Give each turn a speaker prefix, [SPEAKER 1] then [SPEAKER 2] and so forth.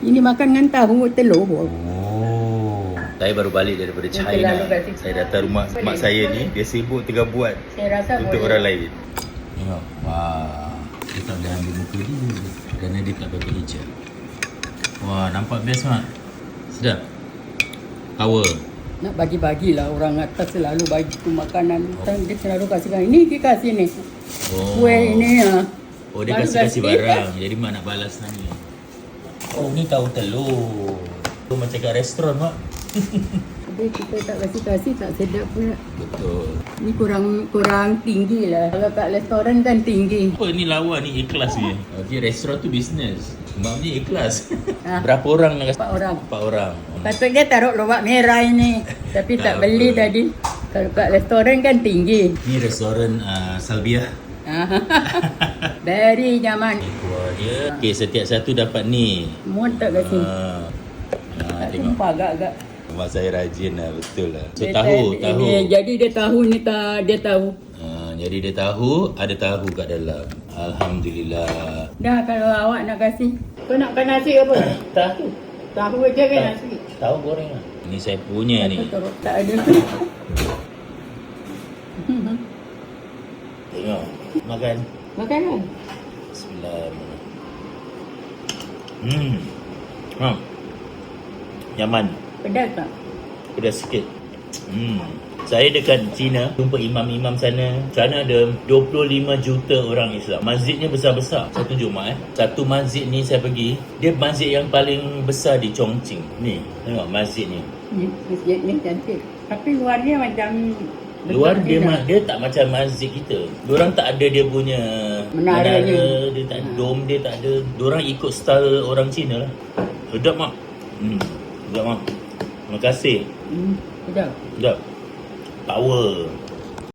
[SPEAKER 1] Ini makan dengan tahu telur.
[SPEAKER 2] Oh. Saya baru balik daripada China.
[SPEAKER 1] kasih.
[SPEAKER 2] Saya datang rumah
[SPEAKER 1] Boleh.
[SPEAKER 2] mak saya ni, dia sibuk tengah buat
[SPEAKER 1] Saya rasa
[SPEAKER 2] untuk
[SPEAKER 1] boleh.
[SPEAKER 2] orang lain. Tengok. Wah. Dia tak boleh ambil muka dia kerana dia tak pakai hijab. Wah, nampak best mak. Sedap. Power.
[SPEAKER 1] Nak bagi-bagilah orang atas selalu bagi tu makanan. Oh. Dia selalu kasihkan. Ini dia kasih ni.
[SPEAKER 2] Oh.
[SPEAKER 1] Kuih ini ya.
[SPEAKER 2] Oh, dia
[SPEAKER 1] Baru
[SPEAKER 2] kasih-kasih
[SPEAKER 1] kasih.
[SPEAKER 2] barang. Jadi mak nak balas nanya. Oh, ni tahu telur. Tu macam kat restoran mak.
[SPEAKER 1] Tapi kita tak kasih-kasih tak sedap pula.
[SPEAKER 2] Betul.
[SPEAKER 1] Ni kurang kurang tinggi lah. Kalau kat restoran kan tinggi.
[SPEAKER 2] Apa ni lawa ni ikhlas ni? Okey, restoran tu bisnes. Mak ni ikhlas.
[SPEAKER 1] Ah.
[SPEAKER 2] Berapa orang nak kasi?
[SPEAKER 1] Empat orang.
[SPEAKER 2] Empat orang.
[SPEAKER 1] Patutnya taruh lobak merah ini. Tapi
[SPEAKER 2] Tak
[SPEAKER 1] tak beli
[SPEAKER 2] apa.
[SPEAKER 1] tadi. Kalau kat restoran kan tinggi.
[SPEAKER 2] Ni restoran uh, Salbiah. Kuah dia. Okey, setiap satu dapat ni.
[SPEAKER 1] Muat tak kasi.
[SPEAKER 2] Ah. Ah,
[SPEAKER 1] Tak
[SPEAKER 2] tengok.
[SPEAKER 1] tumpah agak-agak.
[SPEAKER 2] Mak saya rajin lah, betul lah. So
[SPEAKER 1] Dia
[SPEAKER 2] tahu, tahu.
[SPEAKER 1] Ini, jadi dia tahu ni tak dia tahu.
[SPEAKER 2] Ah, jadi dia tahu, ada tahu kat dalam. Alhamdulillah.
[SPEAKER 1] Dah kalau awak nak kasih. Kau nak makan nasi apa?
[SPEAKER 2] Tahu.
[SPEAKER 1] Tahu aja kan nasi.
[SPEAKER 2] Tahu goreng lah. Ni saya punya ni.
[SPEAKER 1] Taruh tak ada.
[SPEAKER 2] Tengok. Makan.
[SPEAKER 1] Makan kan?
[SPEAKER 2] Bismillahirrahmanirrahim. Hmm. Ha. Nyaman.
[SPEAKER 1] Pedas tak?
[SPEAKER 2] Pedas sikit. Hmm. Saya dekat China jumpa imam-imam sana. Sana ada 25 juta orang Islam. Masjidnya besar-besar. Saya tunjuk mak eh. Satu masjid ni saya pergi. Dia masjid yang paling besar di Chongqing. Ni, tengok masjid ni.
[SPEAKER 1] Ni masjid ni cantik. Tapi luarnya macam
[SPEAKER 2] Luar dia ma- dia tak macam masjid kita. Diorang tak ada dia punya
[SPEAKER 1] Menara ni.
[SPEAKER 2] dia tak ada dom dia tak ada. Diorang ikut style orang Cina lah. Sedap mak. Hmm. Sedap mak. Terima kasih.
[SPEAKER 1] Hmm, sedap.
[SPEAKER 2] Sedap. Power.